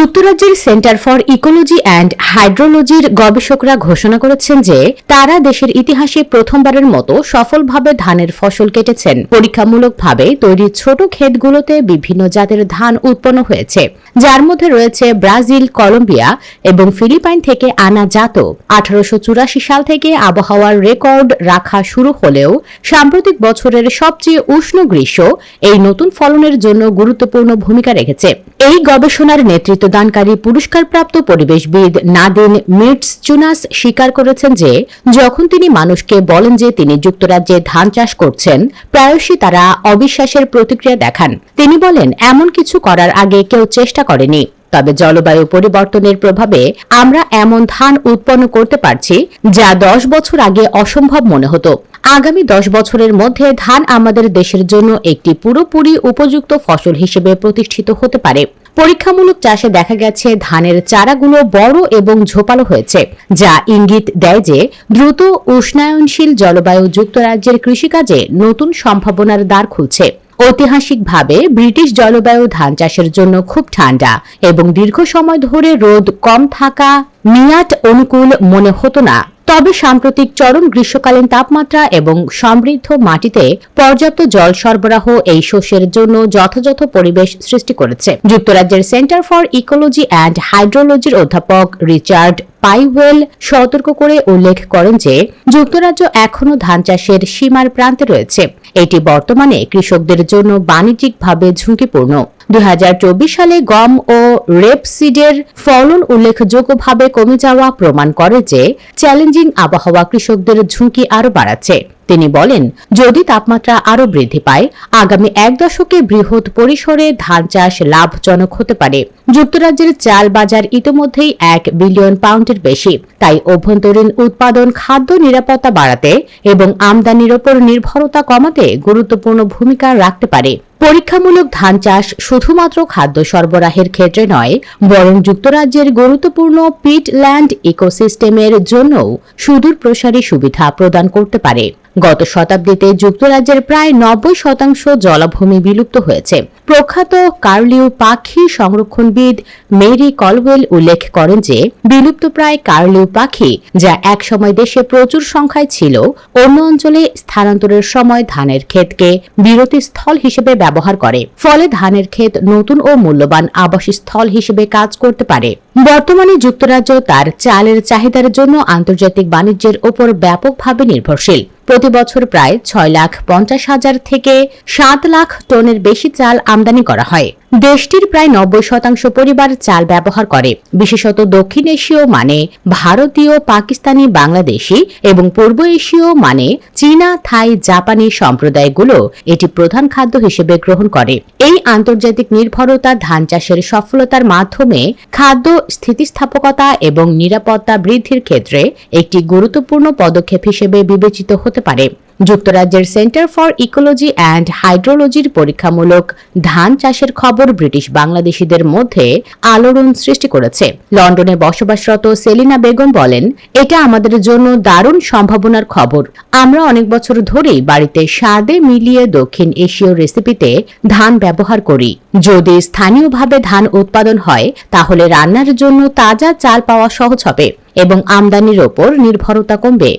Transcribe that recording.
যুক্তরাজ্যের centre for ecology and হাইড্রোলজির গবেষকরা ঘোষণা করেছেন যে তারা দেশের ইতিহাসে প্রথমবারের মতো সফলভাবে ধানের ফসল কেটেছেন। পরীক্ষামূলকভাবে তৈরি ছোট ক্ষেতগুলোতে বিভিন্ন জাতের ধান উৎপন্ন হয়েছে। যার মধ্যে রয়েছে ব্রাজিল, কলম্বিয়া এবং ফিলিপাইন থেকে আনা জাত। আঠারোশো চুরাশি সাল থেকে আবহাওয়ার রেকর্ড রাখা শুরু হলেও সাম্প্রতিক বছরের সবচেয়ে উষ্ণ গ্রীষ্ম এই নতুন ফলনের জন্য গুরুত্বপূর্ণ ভূমিকা রেখেছে। এই গবেষণার নেতৃত্বদানকারী পুরস্কারপ্রাপ্ত পরিবেশবিদ নাদিন মিটস চুনাস স্বীকার করেছেন যে, যখন তিনি মানুষকে বলেন যে তিনি যুক্তরাজ্যে ধান চাষ করছেন, প্রায়শই তারা অবিশ্বাসের প্রতিক্রিয়া দেখান। তিনি বলেন, এমন কিছু করার আগে কেউ চেষ্টা করেনি। তবে জলবায়ু পরিবর্তনের প্রভাবে আমরা এমন ধান উৎপন্ন করতে পারছি যা দশ বছর আগে অসম্ভব মনে হতো। আগামী দশ বছরের মধ্যে ধান আমাদের দেশের জন্য একটি পুরোপুরি উপযুক্ত ফসল হিসেবে প্রতিষ্ঠিত হতে পারে। পরীক্ষামূলক চাষে দেখা গেছে ধানের চারাগুলো বড় এবং ঝোপালো হয়েছে, যা ইঙ্গিত দেয় যে দ্রুত উষ্ণায়নশীল জলবায়ু যুক্তরাজ্যের কৃষিকাজে নতুন সম্ভাবনার দ্বার খুলছে। ঐতিহাসিকভাবে ব্রিটিশ জলবায়ু ধান চাষের জন্য খুব ঠান্ডা এবং দীর্ঘ সময় ধরে রোদ কম থাকা মিয়াট অনুকূল মনে হতো না। তবে সাম্প্রতিক চরম গ্রীষ্মকালীন তাপমাত্রা এবং সমৃদ্ধ মাটিতে পর্যাপ্ত জল সরবরাহ এই শস্যের জন্য যথাযথ পরিবেশ সৃষ্টি করেছে। যুক্তরাজ্যের সেন্টার ফর ইকোলজি অ্যান্ড হাইড্রোলজির অধ্যাপক রিচার্ড পাইওয়েল সতর্ক করে উল্লেখ করেন যে, যুক্তরাজ্য এখনও ধান চাষের সীমার প্রান্তে রয়েছে। এটি বর্তমানে কৃষকদের জন্য বাণিজ্যিকভাবে ঝুঁকিপূর্ণ। দুই হাজার চব্বিশ সালে গম ও রেপসিডের ফলন উল্লেখযোগ্যভাবে কমে যাওয়া প্রমাণ করে যে চ্যালেঞ্জিং আবহাওয়া কৃষকদের ঝুঁকি আরও বাড়াচ্ছে। তিনি বলেন, যদি তাপমাত্রা আরও বৃদ্ধি পায়, আগামী এক দশকে বৃহৎ পরিসরে ধান চাষ লাভজনক হতে পারে। যুক্তরাজ্যের চাল বাজার ইতিমধ্যেই এক বিলিয়ন পাউন্ডের বেশি। তাই অভ্যন্তরীণ উৎপাদন, খাদ্য নিরাপত্তা বাড়াতে এবং আমদানির ওপর নির্ভরতা কমাতে গুরুত্বপূর্ণ ভূমিকা রাখতে পারে। পরীক্ষামূলক ধান চাষ শুধুমাত্র খাদ্য সরবরাহের ক্ষেত্রে নয়, বরং যুক্তরাজ্যের গুরুত্বপূর্ণ পিটল্যান্ড ইকোসিস্টেমের জন্যও সুদূর প্রসারী সুবিধা প্রদান করতে পারে। গত শতাব্দীতে যুক্তরাজ্যের প্রায় নব্বই শতাংশ জলাভূমি বিলুপ্ত হয়েছে। প্রখ্যাত কার্লিউ পাখি সংরক্ষণবিদ মেরি কলওয়েল উল্লেখ করেন যে, বিলুপ্ত প্রায় কার্লিউ পাখি, যা একসময় দেশে প্রচুর সংখ্যায় ছিল, অন্য অঞ্চলে স্থানান্তরের সময় ধানের ক্ষেতকে বিরতিস্থল হিসেবে ব্যবহার করে। ফলে ধানের ক্ষেত নতুন ও মূল্যবান আবাসস্থল হিসেবে কাজ করতে পারে। বর্তমানে যুক্তরাজ্য তার চালের চাহিদার জন্য আন্তর্জাতিক বাণিজ্যের ওপর ব্যাপকভাবে নির্ভরশীল। প্রতি বছর প্রায় ছয় লাখ পঞ্চাশ হাজার থেকে সাত লাখ টনের বেশি চাল আমদানি করা হয়। দেশটির প্রায় নব্বই শতাংশ পরিবার চাল ব্যবহার করে। বিশেষত দক্ষিণ এশীয় মানে ভারতীয়, পাকিস্তানি, বাংলাদেশি এবং পূর্ব এশীয় মানে চীনা, থাই, জাপানি সম্প্রদায়গুলো এটি প্রধান খাদ্য হিসেবে গ্রহণ করে। এই আন্তর্জাতিক নির্ভরতা ধান চাষের সফলতার মাধ্যমে খাদ্য স্থিতিস্থাপকতা এবং নিরাপত্তা বৃদ্ধির ক্ষেত্রে একটি গুরুত্বপূর্ণ পদক্ষেপ হিসেবে বিবেচিত হতে পারে। যুক্তরাজ্যের সেন্টার ফর ইকোলজি অ্যান্ড হাইড্রোলজির পরীক্ষামূলক ধান চাষের খবর ব্রিটিশ বাংলাদেশিদের মধ্যে আলোড়ন সৃষ্টি করেছে। লন্ডনে বসবাসরত সেলিনা বেগম বলেন, এটা আমাদের জন্য দারুণ সম্ভাবনার খবর। আমরা অনেক বছর ধরেই বাড়িতে স্বাদে মিলিয়ে দক্ষিণ এশীয় রেসিপিতে ধান ব্যবহার করি। যদি স্থানীয়ভাবে ধান উৎপাদন হয়, তাহলে রান্নার জন্য তাজা চাল পাওয়া সহজ হবে এবং আমদানির ওপর নির্ভরতা কমবে।